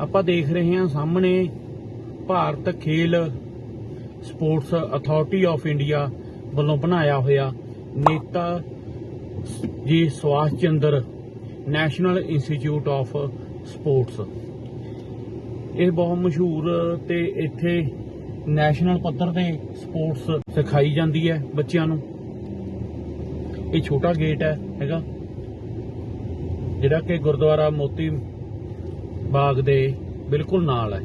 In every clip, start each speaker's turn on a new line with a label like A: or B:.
A: ਆਪਾਂ ਦੇਖ ਰਹੇ ਹਾਂ ਸਾਹਮਣੇ ਭਾਰਤ ਖੇਲ ਸਪੋਰਟਸ ਅਥਾਰਟੀ ਆਫ ਇੰਡੀਆ ਵੱਲੋਂ ਬਣਾਇਆ ਹੋਇਆ Neta ji Subhash Chandra national institute of sports. ਇਹ ਬਹੁਤ ਮਸ਼ਹੂਰ ਤੇ ਇੱਥੇ ਨੈਸ਼ਨਲ ਪੱਧਰ ਤੇ ਸਪੋਰਟਸ ਸਿਖਾਈ ਜਾਂਦੀ ਹੈ ਬੱਚਿਆਂ ਨੂੰ। ਇਹ ਛੋਟਾ ਗੇਟ ਹੈ, ਹੈਗਾ। ਜਿਹੜਾ ਕਿ ਗੁਰਦੁਆਰਾ ਮੋਤੀ ਬਾਗ ਦੇ ਬਿਲਕੁਲ ਨਾਲ ਹੈ।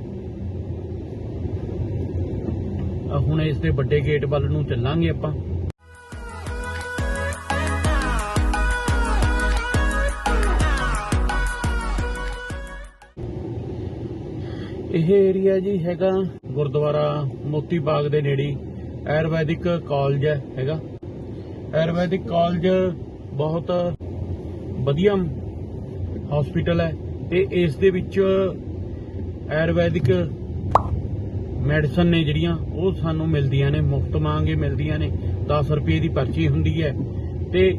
A: ਹੁਣ ਇਸ ਦੇ ਵੱਡੇ ਗੇਟ ਵੱਲ ਨੂੰ ਚੱਲਾਂਗੇ ਆਪਾਂ। ਇਹ ਏਰੀਆ ਜੀ ਹੈਗਾ ਗੁਰਦੁਆਰਾ ਮੋਤੀ ਬਾਗ ਦੇ ਨੇੜੇ। ਆਯੁਰਵੈਦਿਕ ਕਾਲਜ ਹੈਗਾ। ਆਯੁਰਵੈਦਿਕ ਕਾਲਜ ਬਹੁਤ ਵਧੀਆ ਹਸਪੀਟਲ ਹੈ। ਤੇ ਇਸ ਦੇ ਵਿੱਚ ਆਯੁਰਵੈਦਿਕ ਮੈਡੀਸਨ ਨੇ ਜਿਹੜੀਆਂ, ਉਹ ਸਾਨੂੰ ਮਿਲਦੀਆਂ ਨੇ, ਮੁਫਤ ਮੰਗੇ ਮਿਲਦੀਆਂ ਨੇ 10 ਰੁਪਏ ਦੀ ਪਰਚੀ ਹੁੰਦੀ ਹੈ ਤੇ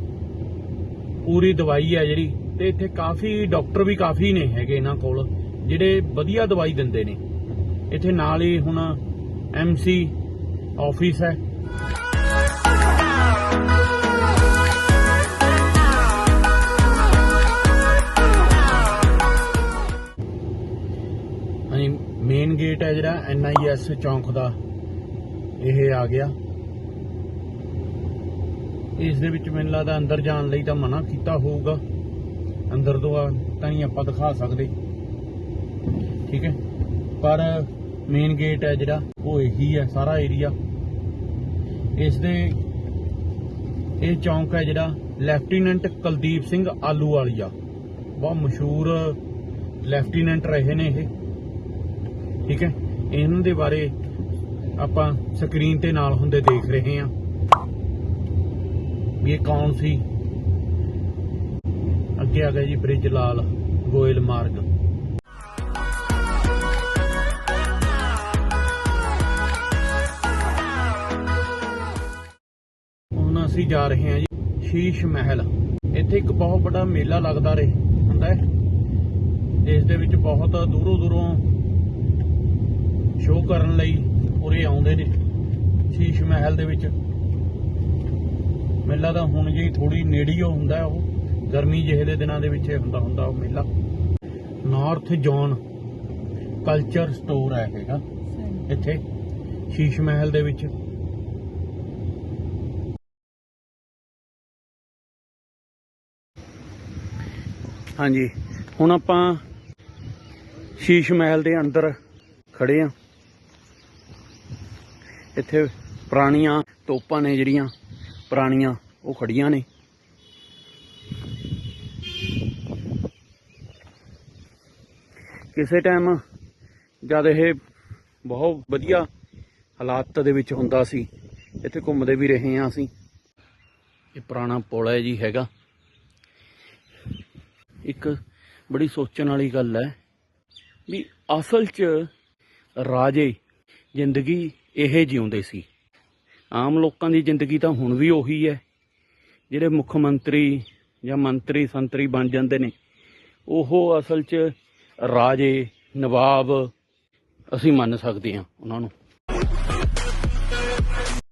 A: ਪੂਰੀ ਦਵਾਈ ਹੈ ਜਿਹੜੀ, ਤੇ ਇੱਥੇ ਕਾਫੀ ਡਾਕਟਰ ਵੀ ਕਾਫੀ ਨੇ ਹੈਗੇ ਇਹਨਾਂ ਕੋਲ, ਜਿਹੜੇ ਵਧੀਆ ਦਵਾਈ ਦਿੰਦੇ ਨੇ। ਇੱਥੇ ਨਾਲ ਹੀ ਹੁਣ ਐਮਸੀ ਆਫਿਸ ਹੈ। ਹੈ ਜਿਹੜਾ ਐਨਆਈਐਸ ਚੌਂਕ ਦਾ। ਇਹ ਆ ਗਿਆ। ਇਸ ਦੇ ਵਿੱਚ ਮੈਨੂੰ ਲੱਗਦਾ ਅੰਦਰ ਜਾਣ ਲਈ ਤਾਂ ਮਨਾ ਕੀਤਾ ਹੋਊਗਾ। ਅੰਦਰ ਤੋਂ ਆ ਤਾਂ ਨਹੀਂ ਆਪਾਂ ਦਿਖਾ ਸਕਦੇ। ਠੀਕ ਹੈ? ਪਰ ਮੇਨ ਗੇਟ ਹੈ ਜਿਹੜਾ, ਉਹ ਇਹੀ ਹੈ, ਸਾਰਾ ਏਰੀਆ ਇਸ ਦੇ, ਇਹ ਚੌਂਕ ਹੈ ਜਿਹੜਾ ਲੈਫਟੀਨੈਂਟ ਕੁਲਦੀਪ ਸਿੰਘ ਆਲੂ ਵਾਲੀਆ ਬਹੁਤ ਮਸ਼ਹੂਰ ਲੈਫਟੀਨੈਂਟ ਰਹੇ ਨੇ ਇਹ। ਠੀਕ ਹੈ? ਇਹਨਾਂ ਦੇ ਬਾਰੇ ਆਪਾਂ ਸਕਰੀਨ ਤੇ ਨਾਲ ਹੁੰਦੇ ਦੇਖ ਰਹੇ ਹਾਂ ਵੀ ਇਹ ਕੌਣ ਸੀ? ਅੱਗੇ ਆ ਗਿਆ ਜੀ ਬ੍ਰਿਜ ਲਾਲ, ਗੋਇਲ ਮਾਰਗ। ਹੁਣ ਅਸੀਂ ਜਾ ਰਹੇ ਹਾਂ ਜੀ ਸ਼ੀਸ਼ ਮਹਿਲ। ਇੱਥੇ ਇੱਕ ਬਹੁਤ ਵੱਡਾ ਮੇਲਾ ਲੱਗਦਾ ਰਹੇ, ਹੁੰਦਾ ਹੈ। ਇਸ ਦੇ ਵਿੱਚ ਬਹੁਤ ਦੂਰੋਂ ਦੂਰੋਂ ਸ਼ੋਅ ਕਰਨ ਲਈ ਉਰੇ ਆਉਂਦੇ ਨੇ ਸ਼ੀਸ਼ ਮਹਿਲ ਦੇ ਵਿੱਚ। ਮੇਲਾ ਤਾਂ ਹੁਣ ਜੀ ਥੋੜੀ ਨੇੜੇ ਹੀ ਹੁੰਦਾ ਉਹ ਗਰਮੀ ਜਿਹੇ ਦੇ ਦਿਨਾਂ ਦੇ ਵਿੱਚ ਹੁੰਦਾ ਹੁੰਦਾ ਉਹ ਮੇਲਾ। ਨਾਰਥ ਜ਼ੋਨ ਕਲਚਰ ਸਟੋਰ ਹੈ ਹੈਗਾ ਇੱਥੇ ਸ਼ੀਸ਼ ਮਹਿਲ ਦੇ ਵਿੱਚ। ਹਾਂਜੀ ਹੁਣ ਆਪਾਂ ਸ਼ੀਸ਼ ਮਹਿਲ ਦੇ ਅੰਦਰ ਖੜੇ ਆ ਇੱਥੇ ਪੁਰਾਣੀਆਂ ਤੋਪਾਂ ਨੇ ਜਿਹੜੀਆਂ, ਪੁਰਾਣੀਆਂ, ਉਹ ਖੜੀਆਂ ਨੇ। ਕਿਸੇ ਟਾਈਮ ਜਦ ਇਹ ਬਹੁਤ ਵਧੀਆ ਹਾਲਾਤ ਦੇ ਵਿੱਚ ਹੁੰਦਾ ਸੀ, ਇੱਥੇ ਘੁੰਮਦੇ ਵੀ ਰਹੇ ਆ ਅਸੀਂ। ਇਹ ਪੁਰਾਣਾ ਪੁਲ ਹੈ ਜੀ ਹੈਗਾ। ਇੱਕ ਬੜੀ ਸੋਚਣ ਵਾਲੀ ਗੱਲ ਹੈ ਵੀ ਅਸਲ 'ਚ ਰਾਜੇ, ਜ਼ਿੰਦਗੀ ਇਹ ਜਿਉਂਦੇ ਸੀ। ਆਮ ਲੋਕਾਂ ਦੀ ਜ਼ਿੰਦਗੀ ਤਾਂ ਹੁਣ ਵੀ ਉਹੀ ਹੈ। ਜਿਹੜੇ ਮੁੱਖ ਮੰਤਰੀ ਜਾਂ ਮੰਤਰੀ ਸੰਤਰੀ ਬਣ ਜਾਂਦੇ ਨੇ, ਉਹ ਅਸਲ 'ਚ ਰਾਜੇ, ਨਵਾਬ ਅਸੀਂ ਮੰਨ ਸਕਦੇ ਹਾਂ ਉਹਨਾਂ ਨੂੰ।